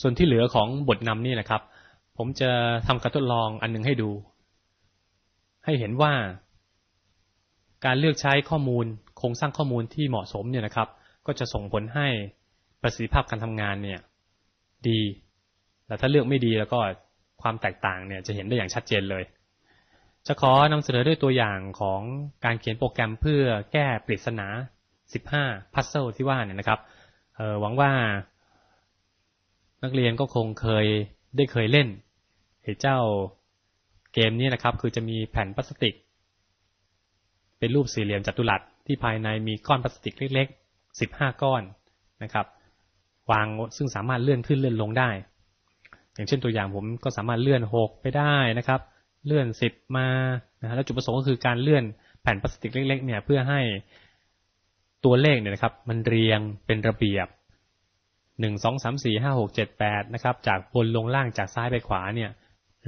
ส่วนที่เหลือของบทนำนี่นะครับ ผมจะทำการทดลองอันหนึงให้ดู ให้เห็นว่า การเลือกใช้ข้อมูลโครงสร้างข้อมูลที่เหมาะสมเนี่ยนะครับ ก็จะส่งผลให้ประสิทธิภาพการทำงานเนี่ย ดีแต่ถ้าเลือกไม่ดีแล้วก็ความแตกต่างเนี่ยจะเห็นได้อย่างชัดเจนเลย จะขอนำเสนอด้วยตัวอย่างของการเขียนโปรแกรมเพื่อแก้ปริศนา 15 พัซเซิลที่ว่าเนี่ยนะครับหวังว่า นักเรียนก็คงเคยได้เคยเล่นไอ้เจ้าเกมนี้นะครับ คือจะมีแผ่นพลาสติก เป็นรูปสี่เหลี่ยมจัตุรัสที่ภายในมีก้อนพลาสติกเล็กๆ 15 ก้อนนะครับ วางซึ่งสามารถเลื่อนขึ้นเลื่อนลงได้ อย่างเช่นตัวอย่างผมก็สามารถเลื่อน 6 ไปได้นะครับ เลื่อน 10 มานะฮะแล้วจุดประสงค์ก็คือการเลื่อนแผ่นพลาสติกเล็ก ๆ เนี่ยเพื่อให้ตัวเลขเนี่ยนะครับ มันเรียงเป็นระเบียบ หนึ่งสองสามสี่ห้าหกเจ็ดแปดนะครับ จากบนลงล่างจากซ้ายไปขวาเนี่ย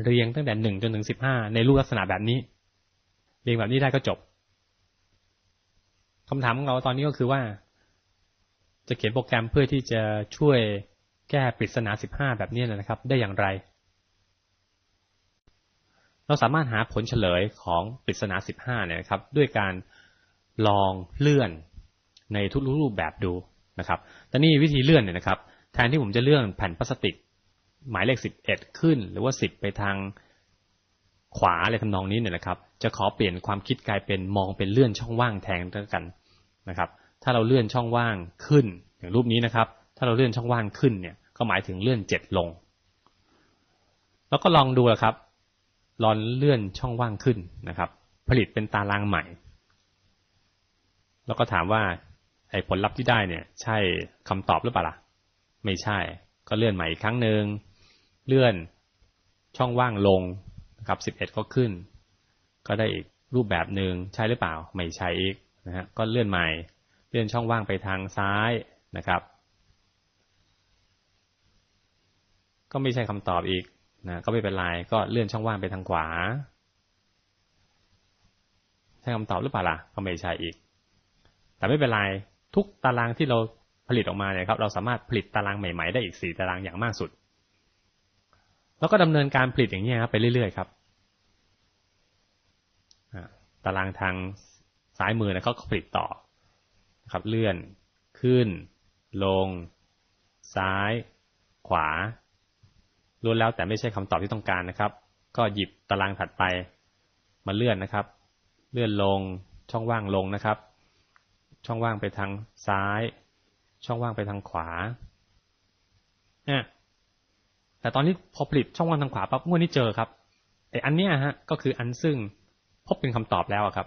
เรียงตั้งแต่หนึ่งจนถึงสิบห้าในรูปลักษณะแบบนี้ เรียงแบบนี้ได้ก็จบคำถามของเราตอนนี้ก็คือว่า จะเขียนโปรแกรมเพื่อที่จะช่วยแก้ปริศนาสิบห้าแบบนี้นะครับ ได้อย่างไร เราสามารถหาผลเฉลยของปริศนาสิบห้าเนี่ยนะครับ ด้วยการลองเลื่อนในทุกรูปแบบดู นะครับแต่นี่วิธีเลื่อนเนี่ยนะครับ แทนที่ผมจะเลื่อนแผ่นพลาสติก หมายเลขสิบเอ็ดขึ้น หรือว่าสิบไปทางขวาอะไรทำนองนี้เนี่ยนะครับ จะขอเปลี่ยนความคิดกลายเป็นมองเป็นเลื่อนช่องว่างแทนกันนะครับ ถ้าเราเลื่อนช่องว่างขึ้น อย่างรูปนี้นะครับ ถ้าเราเลื่อนช่องว่างขึ้นเนี่ย ก็หมายถึงเลื่อนเจ็ดลง แล้วก็ลองดูนะครับ ลองเลื่อนช่องว่างขึ้นนะครับ ผลิตเป็นตารางใหม่ แล้วก็ถามว่า ไอ้ผลลัพธ์ที่ได้เนี่ย ใช่คำตอบหรือเปล่าล่ะ ไม่ใช่ ก็เลื่อนใหม่อีกครั้งหนึ่งเลื่อนช่องว่างลงนะครับสิบเอ็ดก็ขึ้น ก็ได้อีกรูปแบบหนึ่งใช่หรือเปล่า ไม่ใช่อีกนะฮะก็เลื่อนใหม่ เลื่อนช่องว่างไปทางซ้ายนะครับ ก็ไม่ใช่คำตอบอีกนะก็ไม่เป็นไรก็เลื่อนช่องว่างไปทางขวาใช่คำตอบหรือเปล่าล่ะก็ไม่ใช่อีก แต่ไม่เป็นไร ทุกตารางที่เราผลิตออกมาเนี่ยครับ เราสามารถผลิตตารางใหม่ๆ ได้อีกสี่ตารางอย่างมากสุด แล้วก็ดำเนินการผลิตอย่างนี้ครับไปเรื่อยๆครับตารางทางซ้ายมือนะก็ผลิตต่อนะครับ เลื่อนขึ้น ลง ซ้าย ขวาล้วนแล้วแต่ไม่ใช่คำตอบที่ต้องการนะครับ ก็หยิบตารางถัดไปมาเลื่อนนะครับ เลื่อนลงช่องว่างลงนะครับ ช่องว่างไปทางซ้าย ช่องว่างไปทางขวาเนี่ยแต่ตอนนี้พอผลิตช่องว่างทางขวาปั๊บงวดนี้เจอครับไอ้อันเนี้ยฮะก็คืออันซึ่งพบเป็นคำตอบแล้วครับ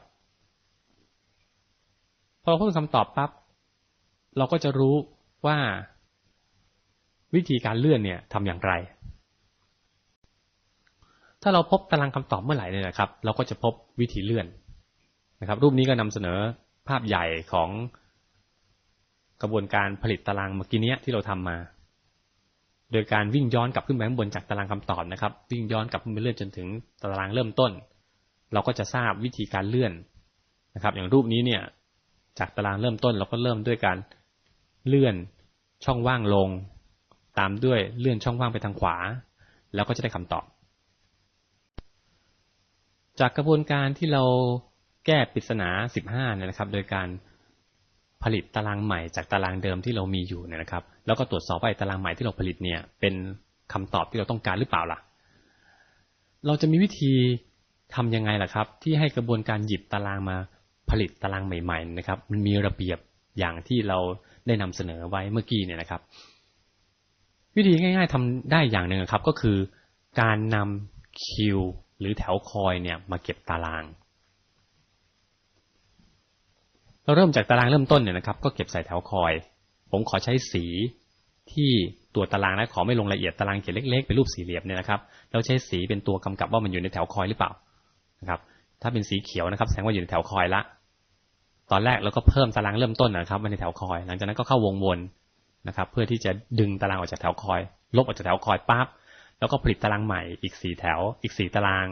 พอพบเป็นคำตอบปั๊บเราก็จะรู้ว่า วิธีการเลื่อนเนี่ยทำอย่างไร ถ้าเราพบตารางคำตอบเมื่อไหร่เนี่ยนะครับ เราก็จะพบวิธีเลื่อนนะครับ รูปนี้ก็นำเสนอ ภาพใหญ่ของกระบวนการผลิตตารางเมื่อกี้นี้ที่เราทำมา โดยการวิ่งย้อนกลับขึ้นไปข้างบนจากตารางคำตอบนะครับ วิ่งย้อนกลับขึ้นไปเรื่อยจนถึงตารางเริ่มต้น เราก็จะทราบวิธีการเลื่อนนะครับ อย่างรูปนี้เนี่ยจากตารางเริ่มต้นเราก็เริ่มด้วยการเลื่อนช่องว่างลง ตามด้วยเลื่อนช่องว่างไปทางขวา แล้วก็จะได้คำตอบ จากกระบวนการที่เรา แก้ปริศนา15เนี่ยนะครับ โดยการผลิตตารางใหม่จากตารางเดิมที่เรามีอยู่เนี่ยนะครับ แล้วก็ตรวจสอบว่าตารางใหม่ที่เราผลิตเนี่ย เป็นคำตอบที่เราต้องการหรือเปล่าล่ะ เราจะมีวิธีทำยังไงล่ะครับ ที่ให้กระบวนการหยิบตารางมาผลิตตารางใหม่ๆนะครับ มันมีระเบียบอย่างที่เราได้นำเสนอไว้เมื่อกี้เนี่ยนะครับ วิธีง่าย ๆทำได้อย่างหนึ่งครับ ก็คือการนำคิวหรือแถวคอยเนี่ยมาเก็บตาราง เราเริ่มจากตารางเริ่มต้นเนี่ยนะครับ ก็เก็บใส่แถวคอย ผมขอใช้สีที่ตัวตารางนะขอไม่ลงรายละเอียดตารางเขียนเล็กๆเป็นรูปสี่เหลี่ยมเนี่ยนะครับแล้วใช้สีเป็นตัวกำกับว่ามันอยู่ในแถวคอยหรือเปล่านะครับถ้าเป็นสีเขียวนะครับแสดงว่าอยู่ในแถวคอยละ ตอนแรกเราก็เพิ่มตารางเริ่มต้นนะครับมาในแถวคอย หลังจากนั้นก็เข้าวงวนนะครับ เพื่อที่จะดึงตารางออกจากแถวคอย ลบออกจากแถวคอยปั๊บแล้วก็ผลิตตารางใหม่อีกสี่แถวอีกสี่ตาราง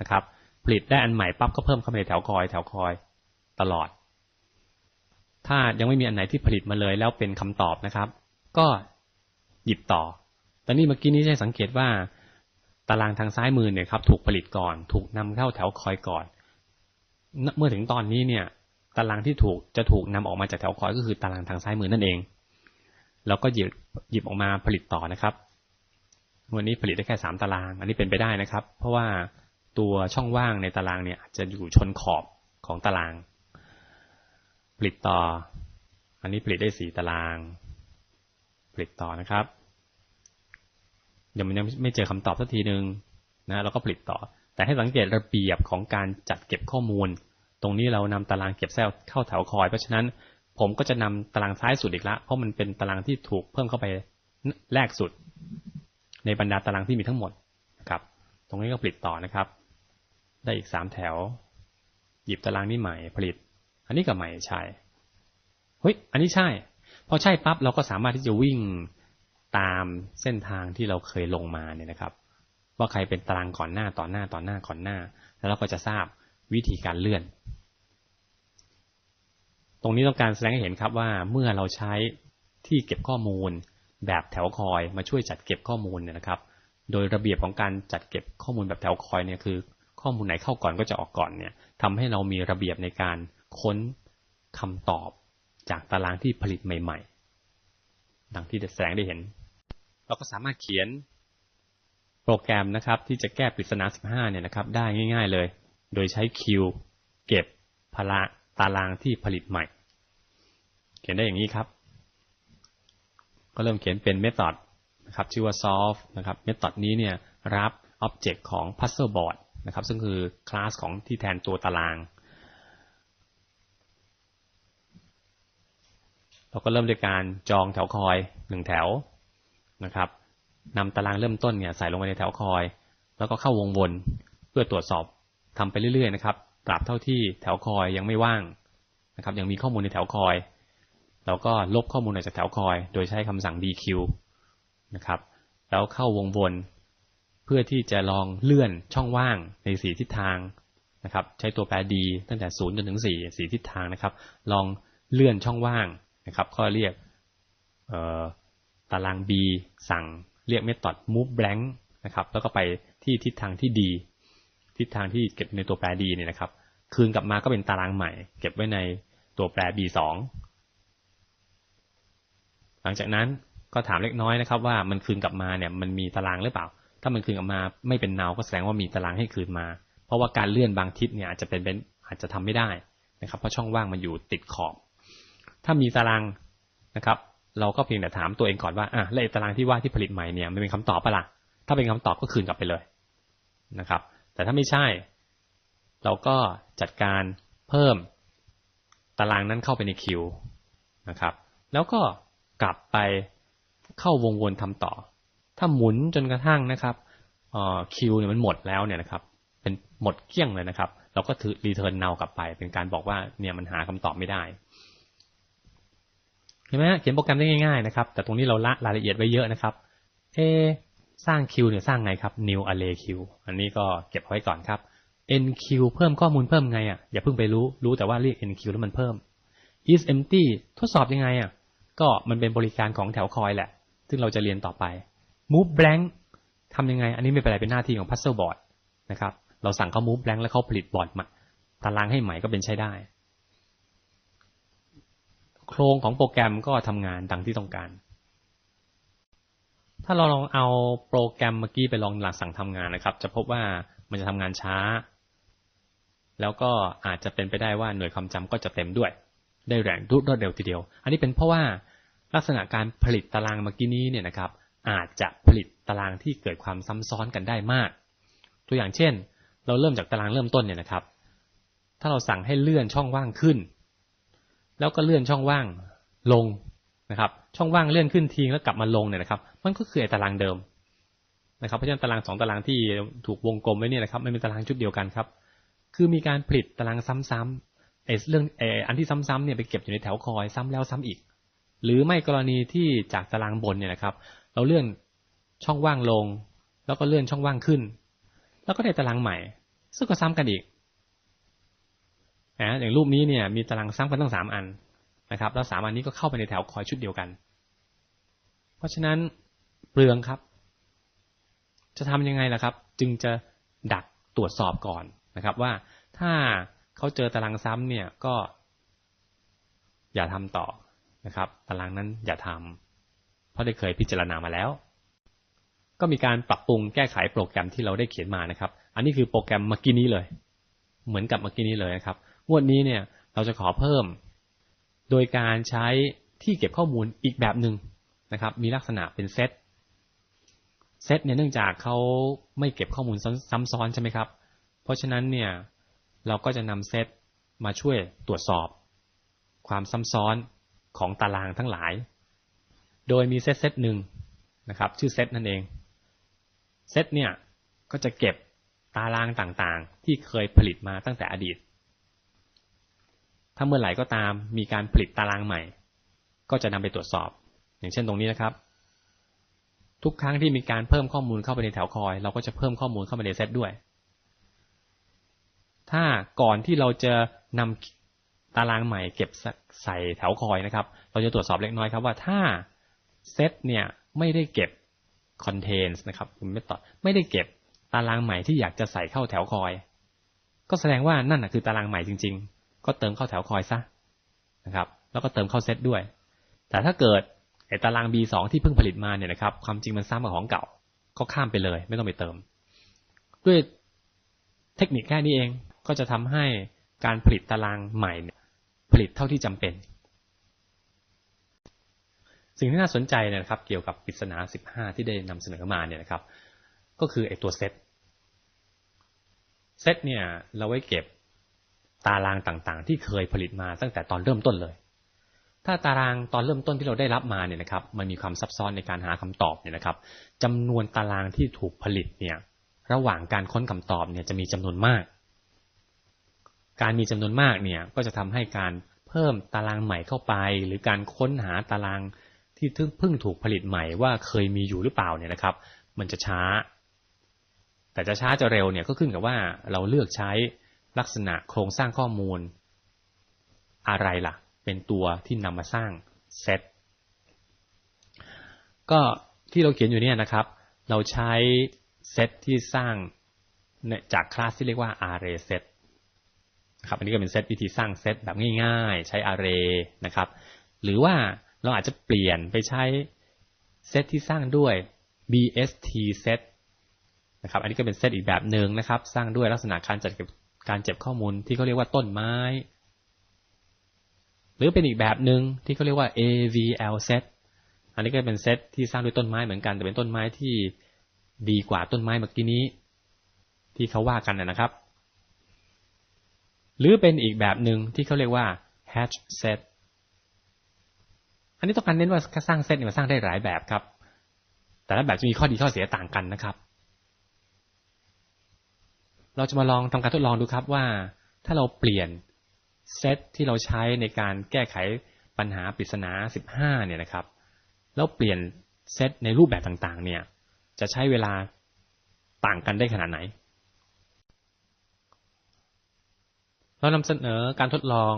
นะครับ ผลิตได้อันใหม่ปั๊บก็เพิ่มเข้าไปในแถวคอย แถวคอย ตลอด ถ้ายังไม่มีอันไหนที่ผลิตมาเลย แล้วเป็นคำตอบนะครับ ก็หยิบต่อ ตอนนี้เมื่อกี้นี้จะสังเกตว่า ตารางทางซ้ายมือเนี่ยครับ ถูกผลิตก่อน ถูกนำเข้าแถวคอยก่อน เมื่อถึงตอนนี้เนี่ย ตารางที่ถูกจะถูกนำออกมาจากแถวคอยก็คือตารางทางซ้ายมือนั่นเอง แล้วก็หยิบหยิบออกมาผลิตต่อนะครับ วันนี้ผลิตได้แค่สามตาราง อันนี้เป็นไปได้นะครับ เพราะว่าตัวช่องว่างในตารางเนี่ยอาจจะอยู่ชนขอบของตาราง ผลิตต่อ อันนี้ผลิตได้สี่ตาราง ผลิตต่อนะครับ เดี๋ยวมันยังไม่เจอคำตอบสักทีหนึ่งนะเราก็ผลิตต่อ แต่ให้สังเกตระเบียบของการจัดเก็บข้อมูล ตรงนี้เรานำตารางเก็บแซลเข้าแถวคอย เพราะฉะนั้นผมก็จะนำตารางซ้ายสุดอีกละ เพราะมันเป็นตารางที่ถูกเพิ่มเข้าไปแรกสุด ในบรรดาตารางที่มีทั้งหมดนะครับ ตรงนี้ก็ผลิตต่อนะครับ ได้อีกสามแถว หยิบตารางนี้ใหม่ผลิต อันนี้ก็ใหม่ใช่ เฮ้ย อันนี้ใช่ พอใช่ปั๊บเราก็สามารถที่จะวิ่งตามเส้นทางที่เราเคยลงมาเนี่ยนะครับ ว่าใครเป็นตารางก่อนหน้าต่อหน้าต่อหน้าก่อนหน้า แล้วเราก็จะทราบวิธีการเลื่อน ตรงนี้ต้องการแสดงให้เห็นครับว่าเมื่อเราใช้ที่เก็บข้อมูล แบบแถวคอยมาช่วยจัดเก็บข้อมูลเนี่ยนะครับ โดยระเบียบของการจัดเก็บข้อมูลแบบแถวคอยเนี่ยคือ ข้อมูลไหนเข้าก่อนก็จะออกก่อนเนี่ยทำให้เรามีระเบียบในการ ค้นคำตอบจากตารางที่ผลิตใหม่ ๆ ดังที่แสดงได้เห็น เราก็สามารถเขียนโปรแกรมนะครับที่จะแก้ปริศนา 15 เนี่ยนะครับ ได้ง่าย ๆเลย โดยใช้คิวเก็บพละตารางที่ผลิตใหม่ เขียนได้อย่างนี้ครับ ก็เริ่มเขียนเป็นเมธอดนะครับชื่อว่า solve นะครับเมธอดนี้เนี่ยรับ object ของ puzzle board นะครับซึ่งคือคลาสของที่แทนตัวตาราง เราก็เริ่มด้วยการจองแถวคอยหนึ่งแถวนะครับนำตารางเริ่มต้นเนี่ยใส่ลงไปในแถวคอย แล้วก็เข้าวงวนเพื่อตรวจสอบทำไปเรื่อยๆนะครับตราบเท่าที่แถวคอยยังไม่ว่างนะครับ ยังมีข้อมูลในแถวคอย เราก็ลบข้อมูลออกจากแถวคอย โดยใช้คำสั่ง dq นะครับ แล้วเข้าวงวนเพื่อที่จะลองเลื่อนช่องว่างในสีทิศทางนะครับ ใช้ตัวแปร d ตั้งแต่0จนถึง4สีทิศทางนะครับ ลองเลื่อนช่องว่าง นะครับก็เรียกตาราง B สั่งเรียกเมธอด move blank นะครับ แล้วก็ไปที่ทิศทางที่ดี ทิศทางที่เก็บในตัวแปร D เนี่ยนะครับ คืนกลับมาก็เป็นตารางใหม่ เก็บไว้ในตัวแปร B2 หลังจากนั้นก็ถามเล็กน้อยนะครับ ว่ามันคืนกลับมาเนี่ยมันมีตารางหรือเปล่า ถ้ามันคืนกลับมาไม่เป็นนาก็แสดงว่ามีตารางให้คืนมา เพราะว่าการเลื่อนบางทิศเนี่ยอาจจะเป็นอาจจะทำไม่ได้นะครับ เพราะช่องว่างมันอยู่ติดขอบ ถ้ามีตารางนะครับ เราก็เพียงแต่ถามตัวเองก่อนว่าอะแล้วตารางที่ว่าที่ผลิตใหม่เนี่ยมันเป็นคำตอบปะละ่ะถ้าเป็นคำตอบก็คืนกลับไปเลยนะครับ แต่ถ้าไม่ใช่ เราก็จัดการเพิ่มตารางนั้นเข้าไปในคิวนะครับ แล้วก็กลับไปเข้าวงวนทำต่อ ถ้าหมุนจนกระทั่งนะครับคิวเนี่ยมันหมดแล้วเนี่ยนะครับ เป็นหมดเกลี้ยงเลยนะครับ เราก็ถือรีเทิร์นเนากลับไป เป็นการบอกว่าเนี่ยมันหาคำตอบไม่ได้ เห็นไหมเขียนโปรแกรมได้ง่ายๆนะครับ แต่ตรงนี้เราละรายละเอียดไว้เยอะนะครับ เอสร้างคิวเนี่ยสร้างไงครับ new array queue อันนี้ก็เก็บไว้ก่อนครับ nq เพิ่มข้อมูลเพิ่มไงอะอย่าเพิ่งไปรู้รู้แต่ว่าเรียก nq แล้วมันเพิ่ม is empty ทดสอบยังไงอะก็มันเป็นบริการของแถวคอยแหละ ซึ่งเราจะเรียนต่อไป move blank ทำยังไง อันนี้ไม่เป็นไรเป็นหน้าที่ของ puzzle board นะครับ เราสั่งเขา move blank แล้วเขาผลิตบอร์ดมาตารางให้ใหม่ก็เป็นใช้ได้ โครงของโปรแกรมก็ทำงานดังที่ต้องการ ถ้าเราลองเอาโปรแกรมเมื่อกี้ไปลองหลักสั่งทำงานนะครับ จะพบว่ามันจะทำงานช้า แล้วก็อาจจะเป็นไปได้ว่าหน่วยความจำก็จะเต็มด้วย ได้แรงรวดเร็วทีเดียว อันนี้เป็นเพราะว่าลักษณะการผลิตตารางเมื่อกี้นี้เนี่ยนะครับ อาจจะผลิตตารางที่เกิดความซ้ำซ้อนกันได้มาก ตัวอย่างเช่น เราเริ่มจากตารางเริ่มต้นเนี่ยนะครับ ถ้าเราสั่งให้เลื่อนช่องว่างขึ้น แล้วก็เลื่อนช่องว่างลงนะครับ ช่องว่างเลื่อนขึ้นทีแล้วกลับมาลงเนี่ยนะครับ มันก็คือตารางเดิมนะครับ เพราะฉะนั้นตารางสองตารางที่ถูกวงกลมไว้เนี่ยนะครับ มันเป็นตารางชุดเดียวกันครับ คือมีการผลิตตารางซ้ำๆไอ้เรื่องไอ้อันที่ซ้ำๆเนี่ยไปเก็บอยู่ในแถวคอยซ้ำแล้วซ้ำอีก หรือไม่กรณีที่จากตารางบนเนี่ยนะครับ เราเลื่อนช่องว่างลง แล้วก็เลื่อนช่องว่างขึ้น แล้วก็ได้ตารางใหม่ ซึ่งก็ซ้ำกันอีก นะอย่างรูปนี้เนี่ยมีตารางซ้ำกันตั้งสามอันนะครับ แล้วสามอันนี้ก็เข้าไปในแถวคอยชุดเดียวกัน เพราะฉะนั้นเปลืองครับ จะทำยังไงล่ะครับ จึงจะดักตรวจสอบก่อนนะครับ ว่าถ้าเขาเจอตารางซ้ำเนี่ยก็ อย่าทำต่อนะครับ ตารางนั้นอย่าทำเพราะได้เคยพิจารณามาแล้ว ก็มีการปรับปรุงแก้ไขโปรแกรมที่เราได้เขียนมานะครับ อันนี้คือโปรแกรมเมื่อกี้นี้เลย เหมือนกับเมื่อกี้นี้เลยนะครับ งวดนี้เนี่ยเราจะขอเพิ่ม โดยการใช้ที่เก็บข้อมูลอีกแบบหนึ่งนะครับ มีลักษณะเป็นเซตเซตเนี่ยเนื่องจากเขาไม่เก็บข้อมูลซ้ำซ้อนใช่ไหมครับ เพราะฉะนั้นเนี่ยเราก็จะนำเซตมาช่วยตรวจสอบ ความซ้ำซ้อนของตารางทั้งหลาย โดยมีเซตเซตหนึ่งนะครับชื่อเซตนั่นเองเซตเนี่ยก็จะเก็บตารางต่างๆ ที่เคยผลิตมาตั้งแต่อดีต ถ้าเมื่อไหร่ก็ตามมีการผลิตตารางใหม่ ก็จะนำไปตรวจสอบ อย่างเช่นตรงนี้นะครับ ทุกครั้งที่มีการเพิ่มข้อมูลเข้าไปในแถวคอย เราก็จะเพิ่มข้อมูลเข้าไปในเซตด้วย ถ้าก่อนที่เราจะนำตารางใหม่เก็บใส่แถวคอยนะครับ เราจะตรวจสอบเล็กน้อยครับว่าถ้าเซตเนี่ยไม่ได้เก็บ contains นะครับไม่ต่อไม่ได้เก็บตารางใหม่ที่อยากจะใส่เข้าแถวคอย ก็แสดงว่านั่นคือตารางใหม่จริง ๆ ก็เติมเข้าแถวคอยซะนะครับ แล้วก็เติมเข้าเซตด้วย แต่ถ้าเกิดไอ้ตาราง B2 ที่เพิ่งผลิตมาเนี่ยนะครับ ความจริงมันซ้ำกับของเก่า ก็ข้ามไปเลย ไม่ต้องไปเติม ด้วยเทคนิคแค่นี้เองก็จะทำให้การผลิตตารางใหม่ผลิตเท่าที่จำเป็น สิ่งที่น่าสนใจนะครับ เกี่ยวกับปริศนา 15 ที่ได้นำเสนอมาเนี่ยนะครับ ก็คือไอ้ตัวเซตเซตเนี่ยเราไว้เก็บ ตารางต่างๆ ที่เคยผลิตมาตั้งแต่ตอนเริ่มต้นเลย ถ้าตารางตอนเริ่มต้นที่เราได้รับมาเนี่ยนะครับ มันมีความซับซ้อนในการหาคำตอบเนี่ยนะครับจำนวนตารางที่ถูกผลิตเนี่ย ระหว่างการค้นคำตอบเนี่ยจะมีจำนวนมาก การมีจำนวนมากเนี่ยก็จะทำให้การเพิ่มตารางใหม่เข้าไป หรือการค้นหาตารางที่เพิ่งถูกผลิตใหม่ว่าเคยมีอยู่หรือเปล่าเนี่ยนะครับ มันจะช้า แต่จะช้าจะเร็วเนี่ยก็ขึ้นกับว่าเราเลือกใช้ ลักษณะโครงสร้างข้อมูล อะไรล่ะ เป็นตัวที่นำมาสร้างเซตก็ที่เราเขียนอยู่เนี่ยนะครับ เราใช้เซตที่สร้างจากคลาสที่เรียกว่า array set ครับ อันนี้ก็เป็นเซตวิธีสร้างเซตแบบง่ายๆ ใช้ array นะครับ หรือว่าเราอาจจะเปลี่ยนไปใช้เซตที่สร้างด้วย bst set นะครับ อันนี้ก็เป็นเซตอีกแบบหนึ่งนะครับ สร้างด้วยลักษณะการจัดเก็บ การเก็บข้อมูลที่เขาเรียกว่าต้นไม้ หรือเป็นอีกแบบหนึ่งที่เขาเรียกว่า avl set อันนี้ก็เป็นเซตที่สร้างด้วยต้นไม้เหมือนกันแต่เป็นต้นไม้ที่ดีกว่าต้นไม้เมื่อกี้นี้ ที่เขาว่ากันนะครับ หรือเป็นอีกแบบหนึ่งที่เขาเรียกว่า hash set อันนี้ต้องการเน้นว่าสร้างเซตเนี่ยมันสร้างได้หลายแบบครับ แต่ละแบบจะมีข้อดีข้อเสียต่างกันนะครับ เราจะมาลองทำการทดลองดูครับว่า ถ้าเราเปลี่ยนเซตที่เราใช้ในการแก้ไขปัญหาปริศนา 15 เนี่ยนะครับ แล้วเปลี่ยนเซตในรูปแบบต่างๆ เนี่ย จะใช้เวลาต่างกันได้ขนาดไหน เรานำเสนอการทดลอง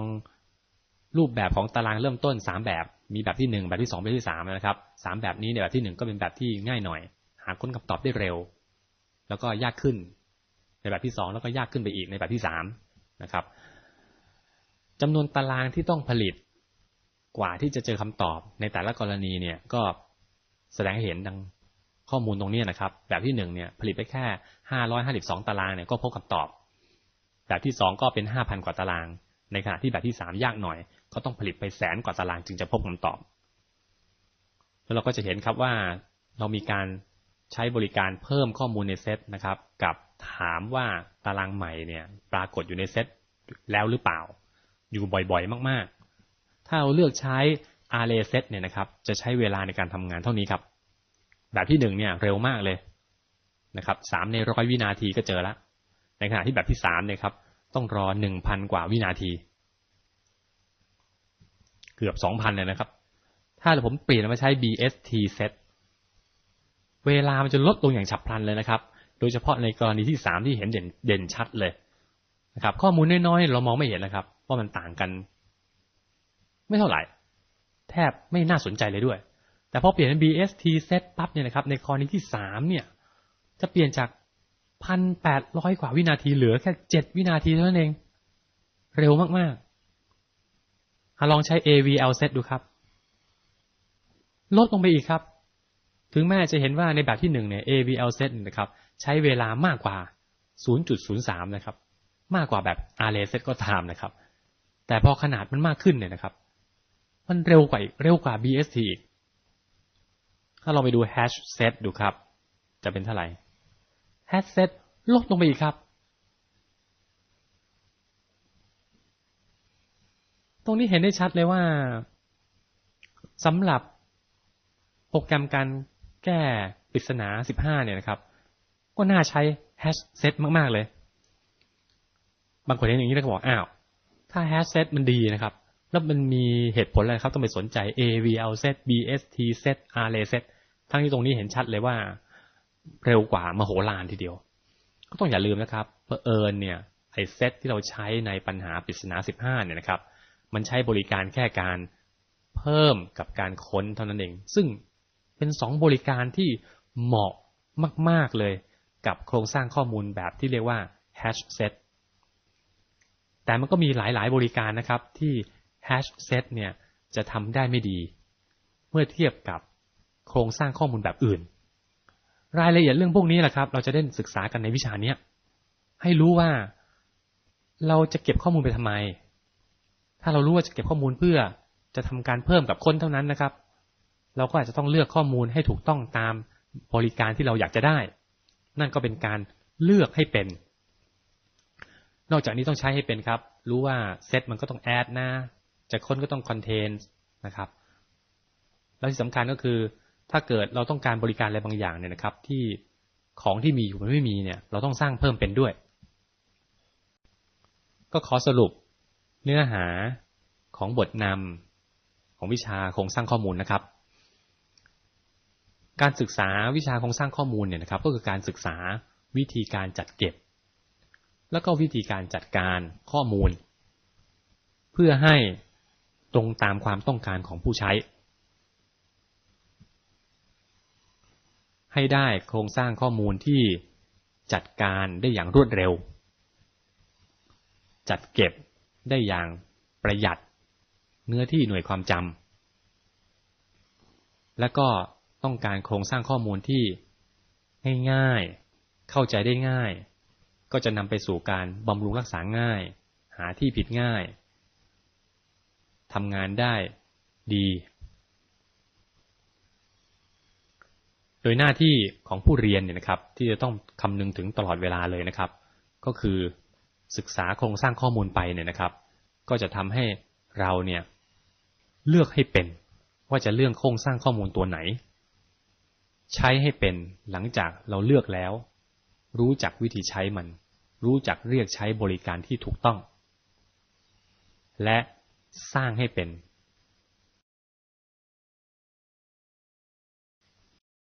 รูปแบบของตารางเริ่มต้น 3 แบบ มีแบบที่ 1 แบบที่ 2 แบบที่3นะครับสามแบบนี้ในแบบที่ 1 ก็เป็นแบบที่ง่ายหน่อย หาค้นคำตอบได้เร็ว แล้วก็ยากขึ้น ในแบบที่2แล้วก็ยากขึ้นไปอีกในแบบที่3นะครับจำนวนตารางที่ต้องผลิตกว่าที่จะเจอคำตอบในแต่ละกรณีเนี่ยก็แสดงให้เห็นดังข้อมูลตรงนี้นะครับ แบบที่1เนี่ยผลิตไปแค่ 552 ตารางเนี่ยก็พบคำตอบ แบบที่2ก็เป็น 5,000 กว่าตาราง ในขณะที่แบบที่3ยากหน่อย ก็ต้องผลิตไปแสนกว่าตารางจึงจะพบคำตอบ แล้วเราก็จะเห็นครับว่าเรามีการใช้บริการเพิ่มข้อมูลในเซตนะครับ กับ ถามว่าตารางใหม่เนี่ย ปรากฏอยู่ในเซตแล้วหรือเปล่า อยู่บ่อยๆ มากๆ ถ้าเราเลือกใช้ array set เนี่ยนะครับ จะใช้เวลาในการทำงานเท่านี้ครับ แบบที่หนึ่งเนี่ยเร็วมากเลยนะครับสามในร้อยวินาทีก็เจอแล้วในขณะที่แบบที่สามเนี่ยครับ ต้องรอหนึ่งพันกว่าวินาที เกือบสองพันเลยนะครับ ถ้าผมเปลี่ยนมาใช้ BST set เวลามันจะลดลงอย่างฉับพลันเลยนะครับ โดยเฉพาะในกรณีที่สามที่เห็นเด่นเด่นชัดเลยนะครับ ข้อมูลน้อยๆ เรามองไม่เห็นนะครับว่ามันต่างกัน ไม่เท่าไหร่ แทบไม่น่าสนใจเลยด้วย แต่พอเปลี่ยนเป็น BST set ปั๊บเนี่ยนะครับ ในกรณีที่สามเนี่ย จะเปลี่ยนจากพันแปดร้อยกว่าวินาทีเหลือแค่เจ็ดวินาทีเท่านั้นเอง เร็วมากๆลองใช้ AVL set ดูครับ ลดลงไปอีกครับ ถึงแม้จะเห็นว่าในแบบที่หนึ่งเนี่ย AVL set นะครับ ใช้เวลามากกว่า 0.03 นะครับ มากกว่าแบบ RLA set ก็ตามนะครับ แต่พอขนาดมันมากขึ้นเนี่ยนะครับ มันเร็วกว่าอีกเร็วกว่า BST อีก ถ้าเราไปดู hash set ดูครับ จะเป็นเท่าไหร่ hash set ลดลงไปอีกครับ ตรงนี้เห็นได้ชัดเลยว่าสำหรับโปรแกรมการแก้ปริศนา 15 เนี่ยนะครับ ก็น่าใช้ hash set มาก ๆ เลย บางคนเห็นอย่างนี้แล้วก็บอกอ้าว ถ้า hash set มันดีนะครับ แล้วมันมีเหตุผลอะไรครับ ต้องไปสนใจ AVL set BST set RLA set ทั้งที่ตรงนี้เห็นชัดเลยว่า เร็วกว่ามโหฬารทีเดียว ก็ต้องอย่าลืมนะครับเผอิญเนี่ยไอเซตที่เราใช้ในปัญหาปริศนา 15 เนี่ยนะครับ มันใช้บริการแค่การเพิ่มกับการค้นเท่านั้นเอง ซึ่งเป็นสองบริการที่เหมาะมาก ๆ เลย กับโครงสร้างข้อมูลแบบที่เรียกว่า hash set แต่มันก็มีหลาย ๆ บริการนะครับที่ hash set เนี่ยจะทำได้ไม่ดี เมื่อเทียบกับโครงสร้างข้อมูลแบบอื่น รายละเอียดเรื่องพวกนี้แหละครับ เราจะได้ศึกษากันในวิชานี้ให้รู้ว่าเราจะเก็บข้อมูลไปทำไม ถ้าเรารู้ว่าจะเก็บข้อมูลเพื่อจะทำการเพิ่มกับคนเท่านั้นนะครับ เราก็อาจจะต้องเลือกข้อมูลให้ถูกต้องตามบริการที่เราอยากจะได้ นั่นก็เป็นการเลือกให้เป็น นอกจากนี้ต้องใช้ให้เป็นครับ รู้ว่าเซตมันก็ต้องแอดนะ จะค้นก็ต้องคอนเทนนะครับ แล้วที่สำคัญก็คือ ถ้าเกิดเราต้องการบริการอะไรบางอย่างเนี่ยนะครับ ที่ของที่มีอยู่มันไม่มีเนี่ย เราต้องสร้างเพิ่มเป็นด้วย ก็ขอสรุปเนื้อหาของบทนำของวิชาโครงสร้างข้อมูลนะครับ การศึกษาวิชาโครงสร้างข้อมูลเนี่ยนะครับ ก็คือการศึกษาวิธีการจัดเก็บ แล้วก็วิธีการจัดการข้อมูล เพื่อให้ตรงตามความต้องการของผู้ใช้ ให้ได้โครงสร้างข้อมูลที่จัดการได้อย่างรวดเร็ว จัดเก็บได้อย่างประหยัดเนื้อที่หน่วยความจำและก็ ต้องการโครงสร้างข้อมูลที่ง่ายๆ เข้าใจได้ง่าย ก็จะนำไปสู่การบำรุงรักษาง่าย หาที่ผิดง่ายทำงานได้ดี โดยหน้าที่ของผู้เรียนเนี่ยนะครับ ที่จะต้องคำนึงถึงตลอดเวลาเลยนะครับ ก็คือศึกษาโครงสร้างข้อมูลไปเนี่ยนะครับ ก็จะทำให้เราเนี่ยเลือกให้เป็นว่าจะเลือกโครงสร้างข้อมูลตัวไหน ใช้ให้เป็นหลังจากเราเลือกแล้ว รู้จักวิธีใช้มัน รู้จักเรียกใช้บริการที่ถูกต้อง และสร้างให้เป็น